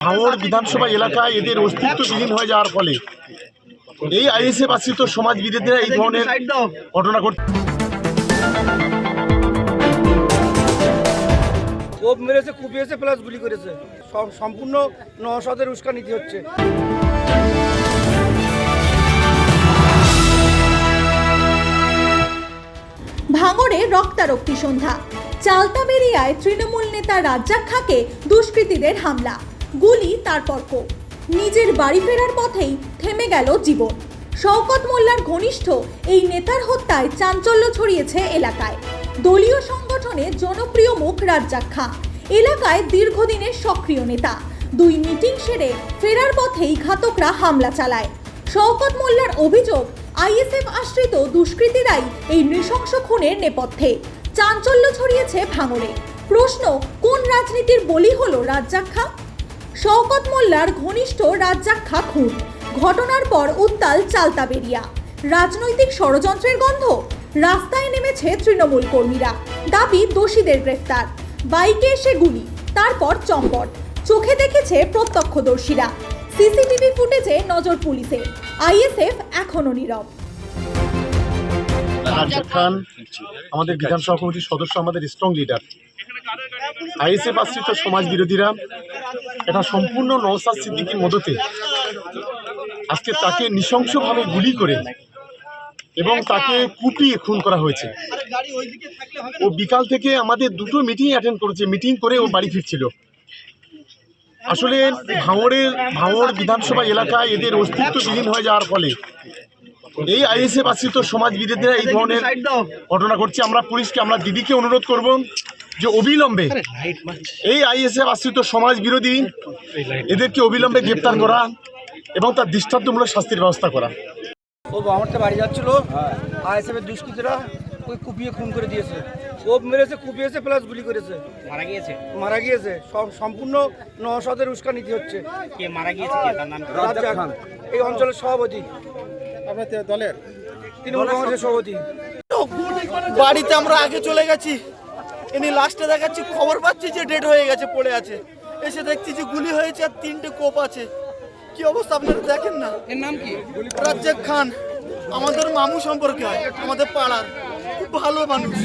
ভাঙড় বিধানসভা এলাকায় এদের অস্তিত্ব বিলীন হয়ে যাওয়ার ফলে এই আইএসএফ আশ্রিত সমাজ বিরোধীরা এই ধরনের ঘটনা ঘটছে। কোপ মেরেছে কুপিয়েছে প্লাস গুলি করেছে। সম- সম্পূর্ণ নশদের উস্কানিতে হচ্ছে। ভাঙড়ে রক্তারক্তি সন্ধ্যা। চালতাবেরিয়ায় তৃণমূল নেতা রাজ্জাক খাকে দুষ্কৃতীদের হামলা। গুলি, তারপর কোপ। নিজের বাড়ি ফেরার পথেই থেমে গেল জীবন। শওকত মোল্লার ঘনিষ্ঠ এই নেতার হত্যায় চাঞ্চল্য ছড়িয়েছে এলাকায়। দলীয় সংগঠনে জনপ্রিয় মুখ রাজ্জাক খা। এলাকায় দীর্ঘদিনের সক্রিয় নেতা। দুই মিটিং সেরে ফেরার পথেই ঘাতকরা হামলা চালায়। শওকত মোল্লার অভিযোগ, আইএসএফ আশ্রিত দুষ্কৃতীরাই এই নৃশংস খুনের নেপথ্যে। চাঞ্চল্য ছড়িয়েছে ভাঙড়ে। প্রশ্ন, কোন রাজনীতির বলি হলো রাজ্জাক খা? শওকত মোল্লার ঘনিষ্ঠ রাজ্জাক খা খুন। ঘটনার পর উত্তাল চালতাবেরিয়া রাজনৈতিক ষড়যন্ত্রের গন্ধ? রাস্তায় নেমেছে তৃণমূল কর্মীরা। দাবি দোষীদের গ্রেফতার। বাইকে এসে গুলি, তারপর চম্পট চোখে দেখেছে প্রত্যক্ষদর্শীরা। সিসিটিভি ফুটেজে নজর পুলিশের আইএসএফ এখনও নীরব। আমাদের বিধানসভা কমিটির সদস্য, আমাদের স্ট্রং লিডার আইএসএফ আশ্রিত সমাজ বিরোধীরা এটা সম্পূর্ণ নওসাদ সিদ্দিকির মদতে আজকে তাকে নৃশংসভাবে গুলি করে এবং তাকে কুপিয়ে খুন করা হয়েছে। ও বিকাল থেকে আমাদের দুটো মিটিং অ্যাটেন্ড করেছে। মিটিং করে ও বাড়ি ফিরছিল। আসলে ভাঙড়ের ভাঙড় বিধানসভা এলাকায় এদের অস্তিত্ব বিলীন হয়ে যাওয়ার ফলে এই আইএসএফ আশ্রিত সমাজ বিরোধীরা এই ধরনের ঘটনা ঘটছে। আমরা পুলিশকে, আমরা দিদিকে অনুরোধ করব। যে অবিলম্বে এই আইএসএফ আশ্রিত সমাজ বিরোধী এদেরকে অবিলম্বে গ্রেপ্তার করা এবং তার দৃষ্টান্তমূলক শাস্তির ব্যবস্থা করা। ও আমারটা বাড়ি যাচ্ছিল। আইএসএফের দুষ্কৃতীরা ওই কুপিয়ে খুন করে দিয়েছে। কোপ মেরেছে কুপিয়েছে প্লাস গুলি করেছে। মারা গিয়েছে? মারা গিয়েছে। সব সম্পূর্ণ নশদের উস্কানিতে হচ্ছে। কে মারা গিয়েছে কে? তার নাম? রাজ্জাক এই অঞ্চলের সভাপতি। আপনার দলের? তৃণমূল কংগ্রেসের সভাপতি। বাড়িতে আমরা আগে চলে গেছি। ইনি লাস্টে দেখাচ্ছি খবর পাচ্ছি যে ডেড হয়ে গেছে পড়ে আছে। এসে দেখছি যে গুলি হয়েছে আর তিনটে কোপ আছে। কি অবস্থা আপনারা দেখেন না? এর নাম কি? রাজ্জাক খান আমাদের মামু সম্পর্কে হয় আমাদের পাড়ার খুব ভালো মানুষ।